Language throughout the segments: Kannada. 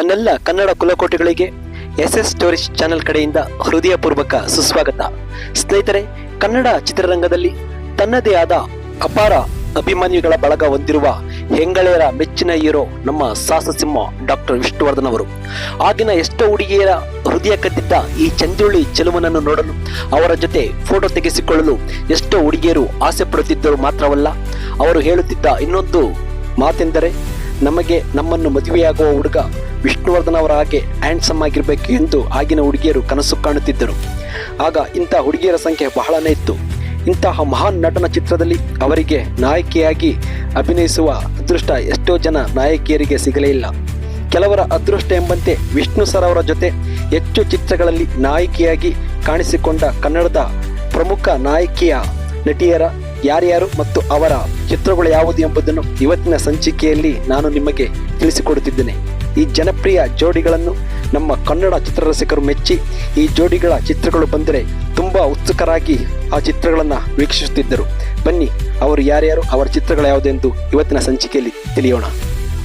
ನನ್ನೆಲ್ಲ ಕನ್ನಡ ಕುಲಕೋಟಿಗಳಿಗೆ ಎಸ್ ಎಸ್ ಸ್ಟೋರೀಸ್ ಚಾನೆಲ್ ಕಡೆಯಿಂದ ಹೃದಯಪೂರ್ವಕ ಸುಸ್ವಾಗತ. ಸ್ನೇಹಿತರೆ, ಕನ್ನಡ ಚಿತ್ರರಂಗದಲ್ಲಿ ತನ್ನದೇ ಆದ ಅಪಾರ ಅಭಿಮಾನಿಗಳ ಬಳಗ ಹೊಂದಿರುವ ಹೆಂಗಳೆಯರ ಮೆಚ್ಚಿನ ಹೀರೋ ನಮ್ಮ ಸಾಹಸಸಿಂಹ ಡಾಕ್ಟರ್ ವಿಷ್ಣುವರ್ಧನ್ ಅವರು. ಆಗಿನ ಎಷ್ಟೋ ಹುಡುಗಿಯರ ಹೃದಯ ಕದ್ದಿದ್ದ ಈ ಚಂದುಳ್ಳಿ ಚೆಲುವನನ್ನು ನೋಡಲು ಅವರ ಜೊತೆ ಫೋಟೋ ತೆಗೆಸಿಕೊಳ್ಳಲು ಎಷ್ಟೋ ಹುಡುಗಿಯರು ಆಸೆ ಪಡುತ್ತಿದ್ದರು ಮಾತ್ರವಲ್ಲ, ಅವರು ಹೇಳುತ್ತಿದ್ದ ಇನ್ನೊಂದು ಮಾತೆಂದರೆ, ನಮಗೆ ನಮ್ಮನ್ನು ಮದುವೆಯಾಗುವ ಹುಡುಗ ವಿಷ್ಣುವರ್ಧನ್ ಅವರ ಹಾಗೆ ಹ್ಯಾಂಡ್ಸಮ್ ಆಗಿರಬೇಕು ಎಂದು ಆಗಿನ ಹುಡುಗಿಯರು ಕನಸು ಕಾಣುತ್ತಿದ್ದರು. ಆಗ ಇಂಥ ಹುಡುಗಿಯರ ಸಂಖ್ಯೆ ಬಹಳನೇ ಇತ್ತು. ಇಂತಹ ಮಹಾನ್ ನಟನ ಚಿತ್ರದಲ್ಲಿ ಅವರಿಗೆ ನಾಯಕಿಯಾಗಿ ಅಭಿನಯಿಸುವ ಅದೃಷ್ಟ ಎಷ್ಟೋ ಜನ ನಾಯಕಿಯರಿಗೆ ಸಿಗಲೇ ಇಲ್ಲ. ಕೆಲವರ ಅದೃಷ್ಟ ಎಂಬಂತೆ ವಿಷ್ಣು ಸರ್ ಅವರ ಜೊತೆ ಹೆಚ್ಚು ಚಿತ್ರಗಳಲ್ಲಿ ನಾಯಕಿಯಾಗಿ ಕಾಣಿಸಿಕೊಂಡ ಕನ್ನಡದ ಪ್ರಮುಖ ನಾಯಕಿಯ ನಟಿಯರ ಯಾರ್ಯಾರು ಮತ್ತು ಅವರ ಚಿತ್ರಗಳು ಯಾವುದು ಎಂಬುದನ್ನು ಇವತ್ತಿನ ಸಂಚಿಕೆಯಲ್ಲಿ ನಾನು ನಿಮಗೆ ತಿಳಿಸಿಕೊಡುತ್ತಿದ್ದೇನೆ. ಈ ಜನಪ್ರಿಯ ಜೋಡಿಗಳನ್ನು ನಮ್ಮ ಕನ್ನಡ ಚಿತ್ರರಸಿಕರು ಮೆಚ್ಚಿ ಈ ಜೋಡಿಗಳ ಚಿತ್ರಗಳು ಬಂದರೆ ತುಂಬ ಉತ್ಸುಕರಾಗಿ ಆ ಚಿತ್ರಗಳನ್ನು ವೀಕ್ಷಿಸುತ್ತಿದ್ದರು. ಬನ್ನಿ, ಅವರು ಯಾರ್ಯಾರು, ಅವರ ಚಿತ್ರಗಳು ಯಾವುದೆಂದು ಇವತ್ತಿನ ಸಂಚಿಕೆಯಲ್ಲಿ ತಿಳಿಯೋಣ.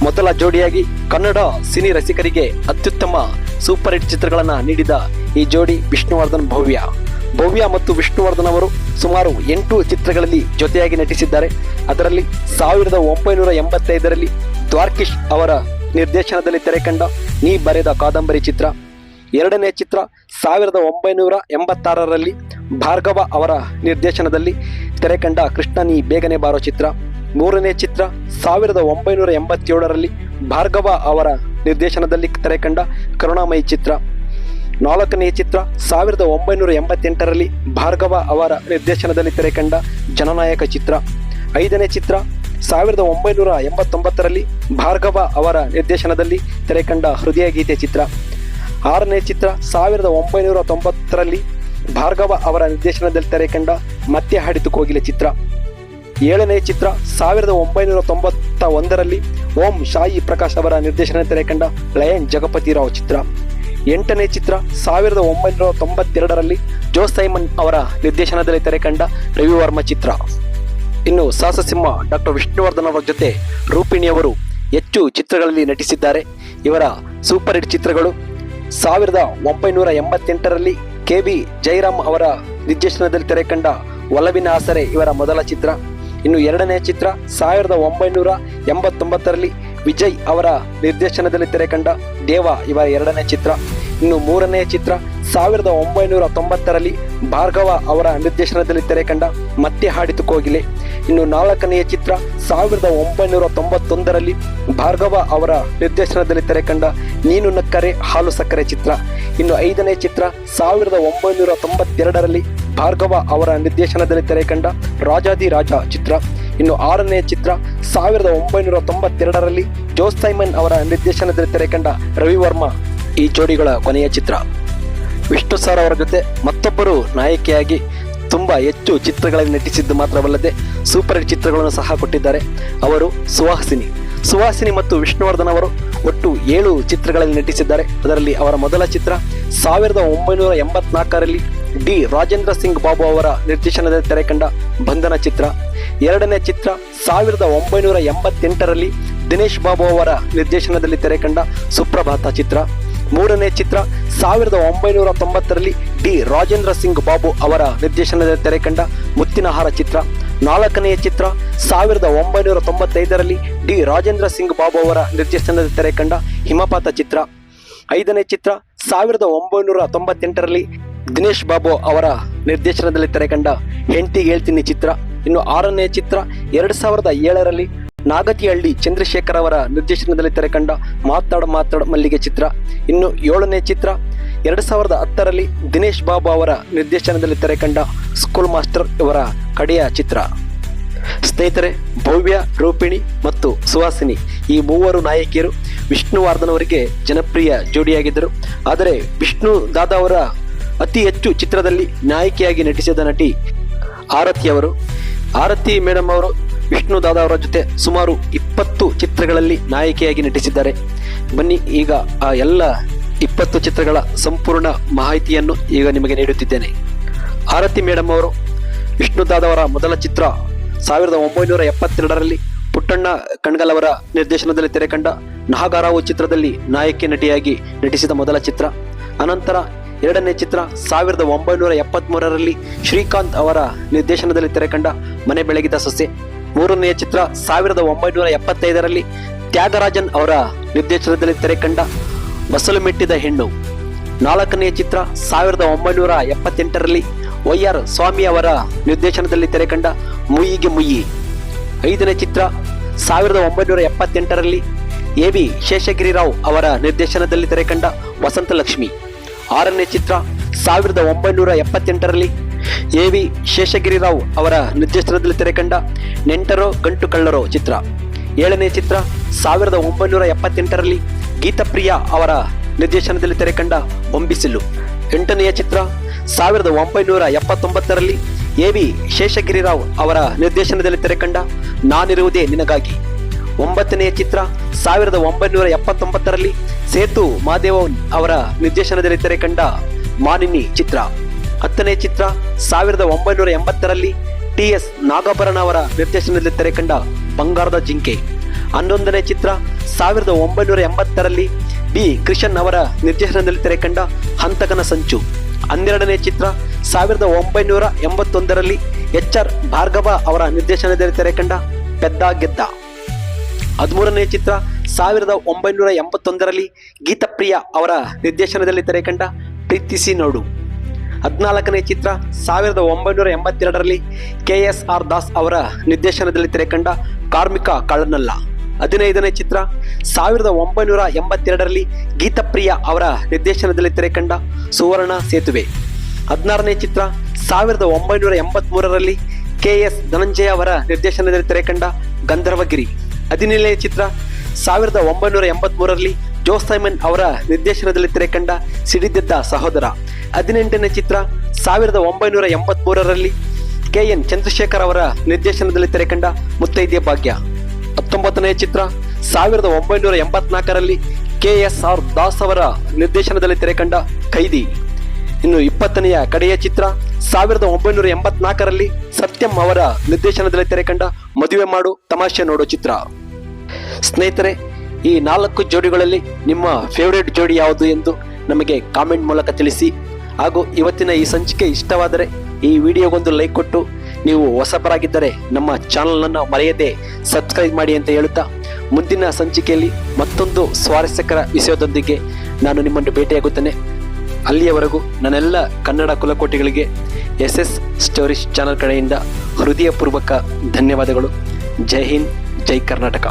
ಮೊದಲ ಜೋಡಿಯಾಗಿ ಕನ್ನಡ ಸಿನಿ ರಸಿಕರಿಗೆ ಅತ್ಯುತ್ತಮ ಸೂಪರ್ ಹಿಟ್ ಚಿತ್ರಗಳನ್ನು ನೀಡಿದ ಈ ಜೋಡಿ ವಿಷ್ಣುವರ್ಧನ್ ಭವ್ಯ. ಭವ್ಯ ಮತ್ತು ವಿಷ್ಣುವರ್ಧನ್ ಅವರು ಸುಮಾರು ಎಂಟು ಚಿತ್ರಗಳಲ್ಲಿ ಜೊತೆಯಾಗಿ ನಟಿಸಿದ್ದಾರೆ. ಅದರಲ್ಲಿ ಸಾವಿರದ ಒಂಬೈನೂರ ಎಂಬತ್ತೈದರಲ್ಲಿ ದ್ವಾರ್ಕಿಶ್ ಅವರ ನಿರ್ದೇಶನದಲ್ಲಿ ತೆರೆಕಂಡ ನೀ ಬರೆದ ಕಾದಂಬರಿ ಚಿತ್ರ. ಎರಡನೇ ಚಿತ್ರ ಸಾವಿರದ ಒಂಬೈನೂರ ಎಂಬತ್ತಾರರಲ್ಲಿ ಭಾರ್ಗವ ಅವರ ನಿರ್ದೇಶನದಲ್ಲಿ ತೆರೆಕಂಡ ಕೃಷ್ಣ ನೀ ಬೇಗನೆ ಬಾರೋ ಚಿತ್ರ. ಮೂರನೇ ಚಿತ್ರ ಸಾವಿರದ ಒಂಬೈನೂರ ಎಂಬತ್ತೇಳರಲ್ಲಿ ಭಾರ್ಗವ ಅವರ ನಿರ್ದೇಶನದಲ್ಲಿ ತೆರೆಕಂಡ ಕರುಣಾಮಯಿ ಚಿತ್ರ. ನಾಲ್ಕನೇ ಚಿತ್ರ ಸಾವಿರದ ಒಂಬೈನೂರ ಎಂಬತ್ತೆಂಟರಲ್ಲಿ ಭಾರ್ಗವ ಅವರ ನಿರ್ದೇಶನದಲ್ಲಿ ತೆರೆಕಂಡ ಜನನಾಯಕ ಚಿತ್ರ. ಐದನೇ ಚಿತ್ರ ಸಾವಿರದ ಒಂಬೈನೂರ ಎಂಬತ್ತೊಂಬತ್ತರಲ್ಲಿ ಭಾರ್ಗವ ಅವರ ನಿರ್ದೇಶನದಲ್ಲಿ ತೆರೆಕಂಡ ಹೃದಯ ಗೀತೆ ಚಿತ್ರ. ಆರನೇ ಚಿತ್ರ ಸಾವಿರದ ಒಂಬೈನೂರ ತೊಂಬತ್ತರಲ್ಲಿ ಭಾರ್ಗವ ಅವರ ನಿರ್ದೇಶನದಲ್ಲಿ ತೆರೆಕಂಡ ಮತ್ತೆ ಹಾಡಿತು ಕೋಗಿಲೆ ಚಿತ್ರ. ಏಳನೇ ಚಿತ್ರ ಸಾವಿರದ ಒಂಬೈನೂರ ತೊಂಬತ್ತ ಒಂದರಲ್ಲಿ ಓಂ ಶಾಯಿ ಪ್ರಕಾಶ್ ಅವರ ನಿರ್ದೇಶನ ತೆರೆಕಂಡ ಲಯನ್ ಜಗಪತಿ ರಾವ್ ಚಿತ್ರ. ಎಂಟನೇ ಚಿತ್ರ ಸಾವಿರದ ಒಂಬೈನೂರ ತೊಂಬತ್ತೆರಡರಲ್ಲಿ ಜೋ ಸೈಮನ್ ಅವರ ನಿರ್ದೇಶನದಲ್ಲಿ ತೆರೆಕಂಡ ರವಿವರ್ಮ ಚಿತ್ರ. ಇನ್ನು ಸಾಹಸಸಿಂಹ ಡಾಕ್ಟರ್ ವಿಷ್ಣುವರ್ಧನ್ ಅವರ ಜೊತೆ ರೂಪಿಣಿಯವರು ಹೆಚ್ಚು ಚಿತ್ರಗಳಲ್ಲಿ ನಟಿಸಿದ್ದಾರೆ. ಇವರ ಸೂಪರ್ ಹಿಟ್ ಚಿತ್ರಗಳು ಸಾವಿರದ ಒಂಬೈನೂರ ಎಂಬತ್ತೆಂಟರಲ್ಲಿ ಕೆ ಬಿ ಜೈರಾಮ್ ಅವರ ನಿರ್ದೇಶನದಲ್ಲಿ ತೆರೆಕಂಡ ಒಲವಿನ ಆಸರೆ ಇವರ ಮೊದಲ ಚಿತ್ರ. ಇನ್ನು ಎರಡನೇ ಚಿತ್ರ ಸಾವಿರದ ಒಂಬೈನೂರ ಎಂಬತ್ತೊಂಬತ್ತರಲ್ಲಿ ವಿಜಯ್ ಅವರ ನಿರ್ದೇಶನದಲ್ಲಿ ತೆರೆಕಂಡ ದೇವ ಇವರ ಎರಡನೇ ಚಿತ್ರ. ಇನ್ನು ಮೂರನೇ ಚಿತ್ರ ಸಾವಿರದ ಒಂಬೈನೂರ ತೊಂಬತ್ತರಲ್ಲಿ ಭಾರ್ಗವ ಅವರ ನಿರ್ದೇಶನದಲ್ಲಿ ತೆರೆಕಂಡ ಮತ್ತೆ ಹಾಡಿತು ಕೋಗಿಲೆ. ಇನ್ನು ನಾಲ್ಕನೆಯ ಚಿತ್ರ ಸಾವಿರದ ಒಂಬೈನೂರ ತೊಂಬತ್ತೊಂದರಲ್ಲಿ ಭಾರ್ಗವ ಅವರ ನಿರ್ದೇಶನದಲ್ಲಿ ತೆರೆಕಂಡ ನೀನು ನಕ್ಕರೆ ಹಾಲು ಸಕ್ಕರೆ ಚಿತ್ರ. ಇನ್ನು ಐದನೇ ಚಿತ್ರ ಸಾವಿರದ ಒಂಬೈನೂರ ತೊಂಬತ್ತೆರಡರಲ್ಲಿ ಭಾರ್ಗವ ಅವರ ನಿರ್ದೇಶನದಲ್ಲಿ ತೆರೆಕಂಡ ರಾಜಾದಿ ರಾಜ ಚಿತ್ರ. ಇನ್ನು ಆರನೇ ಚಿತ್ರ ಸಾವಿರದ ಒಂಬೈನೂರ ತೊಂಬತ್ತೆರಡರಲ್ಲಿ ಜೋಸ್ತೈಮನ್ ಅವರ ನಿರ್ದೇಶನದಲ್ಲಿ ತೆರೆಕಂಡ ರವಿವರ್ಮ ಈ ಜೋಡಿಗಳ ಕೊನೆಯ ಚಿತ್ರ. ವಿಷ್ಣು ಸರ್ ಅವರ ಜೊತೆ ಮತ್ತೊಬ್ಬರು ನಾಯಕಿಯಾಗಿ ತುಂಬ ಹೆಚ್ಚು ಚಿತ್ರಗಳಲ್ಲಿ ನಟಿಸಿದ್ದು ಮಾತ್ರವಲ್ಲದೆ ಸೂಪರ್ ಹಿಟ್ ಚಿತ್ರಗಳನ್ನು ಸಹ ಕೊಟ್ಟಿದ್ದಾರೆ. ಅವರು ಸುಹಾಸಿನಿ ಸುಹಾಸಿನಿ ಮತ್ತು ವಿಷ್ಣುವರ್ಧನ್ ಅವರು ಒಟ್ಟು ಏಳು ಚಿತ್ರಗಳಲ್ಲಿ ನಟಿಸಿದ್ದಾರೆ. ಅದರಲ್ಲಿ ಅವರ ಮೊದಲ ಚಿತ್ರ ಸಾವಿರದ ಒಂಬೈನೂರ ಎಂಬತ್ನಾಲ್ಕರಲ್ಲಿ ಡಿ ರಾಜೇಂದ್ರ ಸಿಂಗ್ ಬಾಬು ಅವರ ನಿರ್ದೇಶನದಲ್ಲಿ ತೆರೆಕಂಡ ಬಂಧನ ಚಿತ್ರ. ಎರಡನೇ ಚಿತ್ರ ಸಾವಿರದ ಒಂಬೈನೂರ ಎಂಬತ್ತೆಂಟರಲ್ಲಿ ದಿನೇಶ್ ಬಾಬು ಅವರ ನಿರ್ದೇಶನದಲ್ಲಿ ತೆರೆಕಂಡ ಸುಪ್ರಭಾತ ಚಿತ್ರ. ಮೂರನೇ ಚಿತ್ರ ಸಾವಿರದ ಒಂಬೈನೂರ ತೊಂಬತ್ತರಲ್ಲಿ ಡಿ. ರಾಜೇಂದ್ರ ಸಿಂಗ್ ಬಾಬು ಅವರ ನಿರ್ದೇಶನದಲ್ಲಿ ತೆರೆಕಂಡ ಮುತ್ತಿನಹಾರ ಚಿತ್ರ. ನಾಲ್ಕನೆಯ ಚಿತ್ರ ಸಾವಿರದ ಒಂಬೈನೂರ ತೊಂಬತ್ತೈದರಲ್ಲಿ ಡಿ. ರಾಜೇಂದ್ರ ಸಿಂಗ್ ಬಾಬು ಅವರ ನಿರ್ದೇಶನದಲ್ಲಿ ತೆರೆಕಂಡ ಹಿಮಪಾತ ಚಿತ್ರ. ಐದನೇ ಚಿತ್ರ ಸಾವಿರದ ಒಂಬೈನೂರ ತೊಂಬತ್ತೆಂಟರಲ್ಲಿ ದಿನೇಶ್ ಬಾಬು ಅವರ ನಿರ್ದೇಶನದಲ್ಲಿ ತೆರೆಕಂಡ ಹೆಂಟಿ ಹೇಳ್ತೀನಿ ಚಿತ್ರ. ಇನ್ನು ಆರನೇ ಚಿತ್ರ ಎರಡು ಸಾವಿರದ ಏಳರಲ್ಲಿ ನಾಗತಿಹಳ್ಳಿ ಚಂದ್ರಶೇಖರ್ ಅವರ ನಿರ್ದೇಶನದಲ್ಲಿ ತೆರೆಕಂಡ ಮಾತಾಡ ಮಾತಾಡ ಮಲ್ಲಿಗೆ ಚಿತ್ರ. ಇನ್ನು ಏಳನೇ ಚಿತ್ರ, ಎರಡು ಸಾವಿರದ ಹತ್ತರಲ್ಲಿ ದಿನೇಶ್ ಬಾಬು ಅವರ ನಿರ್ದೇಶನದಲ್ಲಿ ತೆರೆಕಂಡ ಸ್ಕೂಲ್ ಮಾಸ್ಟರ್ ಇವರ ಕಡೆಯ ಚಿತ್ರ. ಸ್ನೇಹಿತರೆ, ಭವ್ಯ, ರೂಪಿಣಿ ಮತ್ತು ಸುಹಾಸಿನಿ ಈ ಮೂವರು ನಾಯಕಿಯರು ವಿಷ್ಣುವರ್ಧನ್ ಅವರಿಗೆ ಜನಪ್ರಿಯ ಜೋಡಿಯಾಗಿದ್ದರು. ಆದರೆ ವಿಷ್ಣು ದಾದಾ ಅವರ ಅತಿ ಹೆಚ್ಚು ಚಿತ್ರದಲ್ಲಿ ನಾಯಕಿಯಾಗಿ ನಟಿಸಿದ ನಟಿ ಆರತಿ ಅವರು. ಆರತಿ ಮೇಡಮ್ ಅವರು ವಿಷ್ಣು ದಾದಾ ಅವರ ಜೊತೆ ಸುಮಾರು ಇಪ್ಪತ್ತು ಚಿತ್ರಗಳಲ್ಲಿ ನಾಯಕಿಯಾಗಿ ನಟಿಸಿದ್ದಾರೆ. ಬನ್ನಿ, ಈಗ ಆ ಎಲ್ಲ ಇಪ್ಪತ್ತು ಚಿತ್ರಗಳ ಸಂಪೂರ್ಣ ಮಾಹಿತಿಯನ್ನು ಈಗ ನಿಮಗೆ ನೀಡುತ್ತಿದ್ದೇನೆ. ಆರತಿ ಮೇಡಮ್ ಅವರು, ವಿಷ್ಣು ದಾದವರ ಮೊದಲ ಚಿತ್ರ ಸಾವಿರದ ಒಂಬೈನೂರ ಎಪ್ಪತ್ತೆರಡರಲ್ಲಿ ಪುಟ್ಟಣ್ಣ ಕಣ್ಗಲ್ ಅವರ ನಿರ್ದೇಶನದಲ್ಲಿ ತೆರೆಕಂಡ ನಾಗರಾವು ಚಿತ್ರದಲ್ಲಿ ನಾಯಕಿ ನಟಿಯಾಗಿ ನಟಿಸಿದ ಮೊದಲ ಚಿತ್ರ. ಅನಂತರ ಎರಡನೇ ಚಿತ್ರ ಸಾವಿರದ ಒಂಬೈನೂರ ಎಪ್ಪತ್ಮೂರರಲ್ಲಿ ಶ್ರೀಕಾಂತ್ ಅವರ ನಿರ್ದೇಶನದಲ್ಲಿ ತೆರೆಕಂಡ ಮನೆ ಬೆಳಗಿದ ಸೊಸೆ. ಮೂರನೆಯ ಚಿತ್ರ ಸಾವಿರದ ಒಂಬೈನೂರ ಎಪ್ಪತ್ತೈದರಲ್ಲಿ ತ್ಯಾಗರಾಜನ್ ಅವರ ನಿರ್ದೇಶನದಲ್ಲಿ ತೆರೆಕಂಡ ಬಸಲು ಮೆಟ್ಟಿದ ಹೆಣ್ಣು. ನಾಲ್ಕನೆಯ ಚಿತ್ರ ಸಾವಿರದ ಒಂಬೈನೂರ ಎಪ್ಪತ್ತೆಂಟರಲ್ಲಿ ವೈ ಆರ್ ಸ್ವಾಮಿ ಅವರ ನಿರ್ದೇಶನದಲ್ಲಿ ತೆರೆಕಂಡ ಮುಯ್ಯಿಗೆ ಮುಯ್ಯಿ. ಐದನೇ ಚಿತ್ರ ಸಾವಿರದ ಒಂಬೈನೂರ ಎಪ್ಪತ್ತೆಂಟರಲ್ಲಿ ಎ ವಿ ಶೇಷಗಿರಿರಾವ್ ಅವರ ನಿರ್ದೇಶನದಲ್ಲಿ ತೆರೆಕಂಡ ವಸಂತಲಕ್ಷ್ಮಿ. ಆರನೇ ಚಿತ್ರ ಸಾವಿರದ ಒಂಬೈನೂರ ಎಪ್ಪತ್ತೆಂಟರಲ್ಲಿ ಎ ವಿ ಶೇಷಗಿರಿರಾವ್ ಅವರ ನಿರ್ದೇಶನದಲ್ಲಿ ತೆರೆಕಂಡ ನೆಂಟರೋ ಗಂಟು ಕಳ್ಳರೋ ಚಿತ್ರ. ಏಳನೇ ಚಿತ್ರ ಸಾವಿರದ ಒಂಬೈನೂರ ಎಪ್ಪತ್ತೆಂಟರಲ್ಲಿ ಗೀತಪ್ರಿಯ ಅವರ ನಿರ್ದೇಶನದಲ್ಲಿ ತೆರೆಕಂಡ ಒಂಬಿಸಿಲು. ಎಂಟನೆಯ ಚಿತ್ರ ಸಾವಿರದ ಒಂಬೈನೂರ ಎಪ್ಪತ್ತೊಂಬತ್ತರಲ್ಲಿ ಎ ವಿ ಶೇಷಗಿರಿರಾವ್ ಅವರ ನಿರ್ದೇಶನದಲ್ಲಿ ತೆರೆಕಂಡ ನಾನಿರುವುದೇ ನಿನಗಾಗಿ. ಒಂಬತ್ತನೆಯ ಚಿತ್ರ ಸಾವಿರದ ಒಂಬೈನೂರ ಎಪ್ಪತ್ತೊಂಬತ್ತರಲ್ಲಿ ಸೇತು ಮಾದೇವನ್ ಅವರ ನಿರ್ದೇಶನದಲ್ಲಿ ತೆರೆಕಂಡ ಮಾನಿನಿ ಚಿತ್ರ. ಹತ್ತನೇ ಚಿತ್ರ ಸಾವಿರದ ಒಂಬೈನೂರ ಎಂಬತ್ತರಲ್ಲಿ ಟಿ ಎಸ್ ನಾಗಾಭರಣ ಅವರ ನಿರ್ದೇಶನದಲ್ಲಿ ತೆರೆಕಂಡ ಬಂಗಾರದ ಜಿಂಕೆ. ಹನ್ನೊಂದನೇ ಚಿತ್ರ ಸಾವಿರದ ಒಂಬೈನೂರ ಎಂಬತ್ತರಲ್ಲಿ ಬಿ. ಕೃಷನ್ ಅವರ ನಿರ್ದೇಶನದಲ್ಲಿ ತೆರೆಕಂಡ ಹಂತಕನ ಸಂಚು. ಹನ್ನೆರಡನೇ ಚಿತ್ರ ಸಾವಿರದ ಒಂಬೈನೂರ ಎಂಬತ್ತೊಂದರಲ್ಲಿ ಎಚ್ ಆರ್ ಭಾರ್ಗವ ಅವರ ನಿರ್ದೇಶನದಲ್ಲಿ ತೆರೆಕಂಡ ಪೆದ್ದ ಗೆದ್ದ. ಹದಿಮೂರನೇ ಚಿತ್ರ ಸಾವಿರದ ಒಂಬೈನೂರ ಎಂಬತ್ತೊಂದರಲ್ಲಿ ಗೀತಪ್ರಿಯ ಅವರ ನಿರ್ದೇಶನದಲ್ಲಿ ತೆರೆಕಂಡ ಪ್ರೀತಿಸಿ ನೋಡು. ಹದಿನಾಲ್ಕನೇ ಚಿತ್ರ ಸಾವಿರದ ಒಂಬೈನೂರ ಎಂಬತ್ತೆರಡರಲ್ಲಿ ಕೆ ಎಸ್ ಆರ್ ದಾಸ್ ಅವರ ನಿರ್ದೇಶನದಲ್ಲಿ ತೆರೆಕಂಡ ಕಾರ್ಮಿಕ ಕಳ್ಳನಲ್ಲ. ಹದಿನೈದನೇ ಚಿತ್ರ ಸಾವಿರದ ಒಂಬೈನೂರ ಎಂಬತ್ತೆರಡರಲ್ಲಿ ಗೀತಪ್ರಿಯ ಅವರ ನಿರ್ದೇಶನದಲ್ಲಿ ತೆರೆಕಂಡ ಸುವರ್ಣ ಸೇತುವೆ. ಹದಿನಾರನೇ ಚಿತ್ರ ಸಾವಿರದ ಒಂಬೈನೂರ ಎಂಬತ್ಮೂರರಲ್ಲಿ ಕೆ ಎಸ್ ಧನಂಜಯ ಅವರ ನಿರ್ದೇಶನದಲ್ಲಿ ತೆರೆಕಂಡ ಗಂಧರ್ವಗಿರಿ. ಹದಿನೇಳನೇ ಚಿತ್ರ ಸಾವಿರದ ಒಂಬೈನೂರ ಎಂಬತ್ಮೂರರಲ್ಲಿ ಜೋಸ್ ಸೈಮನ್ ಅವರ ನಿರ್ದೇಶನದಲ್ಲಿ ತೆರೆಕಂಡ ಸಿಡಿದೆದ್ದ ಸಹೋದರ. ಹದಿನೆಂಟನೇ ಚಿತ್ರ ಸಾವಿರದ ಒಂಬೈನೂರ ಎಂಬತ್ಮೂರರಲ್ಲಿ ಕೆ ಎನ್ ಚಂದ್ರಶೇಖರ್ ಅವರ ನಿರ್ದೇಶನದಲ್ಲಿ ತೆರೆಕಂಡ ಮುತ್ತೈದ್ಯ ಭಾಗ್ಯ. ಹತ್ತೊಂಬತ್ತನೇ ಚಿತ್ರ ಸಾವಿರದ ಒಂಬೈನೂರ ಎಂಬತ್ನಾಲ್ಕರಲ್ಲಿ ಕೆ ಎಸ್ ಆರ್ ದಾಸ್ ಅವರ ನಿರ್ದೇಶನದಲ್ಲಿ ತೆರೆಕಂಡ ಖೈದಿ ಇನ್ನು ಇಪ್ಪತ್ತನೆಯ ಕಡೆಯ ಚಿತ್ರ ಸಾವಿರದ ಒಂಬೈನೂರ ಎಂಬತ್ನಾಲ್ಕರಲ್ಲಿ ಸತ್ಯಂ ಅವರ ನಿರ್ದೇಶನದಲ್ಲಿ ತೆರೆಕಂಡ ಮದುವೆ ಮಾಡು ತಮಾಷೆ ನೋಡೋ ಚಿತ್ರ. ಸ್ನೇಹಿತರೆ ಈ ನಾಲ್ಕು ಜೋಡಿಗಳಲ್ಲಿ ನಿಮ್ಮ ಫೇವರೇಟ್ ಜೋಡಿ ಯಾವುದು ಎಂದು ನಮಗೆ ಕಾಮೆಂಟ್ ಮೂಲಕ ತಿಳಿಸಿ. ಹಾಗೂ ಇವತ್ತಿನ ಈ ಸಂಚಿಕೆ ಇಷ್ಟವಾದರೆ ಈ ವಿಡಿಯೋಗೊಂದು ಲೈಕ್ ಕೊಟ್ಟು ನೀವು ಹೊಸಬರಾಗಿದ್ದರೆ ನಮ್ಮ ಚಾನಲನ್ನು ಮರೆಯದೆ ಸಬ್ಸ್ಕ್ರೈಬ್ ಮಾಡಿ ಅಂತ ಹೇಳುತ್ತಾ ಮುಂದಿನ ಸಂಚಿಕೆಯಲ್ಲಿ ಮತ್ತೊಂದು ಸ್ವಾರಸ್ಯಕರ ವಿಷಯದೊಂದಿಗೆ ನಾನು ನಿಮ್ಮನ್ನು ಭೇಟಿಯಾಗುತ್ತೇನೆ. ಅಲ್ಲಿಯವರೆಗೂ ನನ್ನೆಲ್ಲ ಕನ್ನಡ ಕುಲಕೋಟಿಗಳಿಗೆ ಎಸ್ ಎಸ್ ಸ್ಟೋರೀಸ್ ಚಾನಲ್ ಕಡೆಯಿಂದ ಹೃದಯಪೂರ್ವಕ ಧನ್ಯವಾದಗಳು. ಜೈ ಹಿಂದ್, ಜೈ ಕರ್ನಾಟಕ.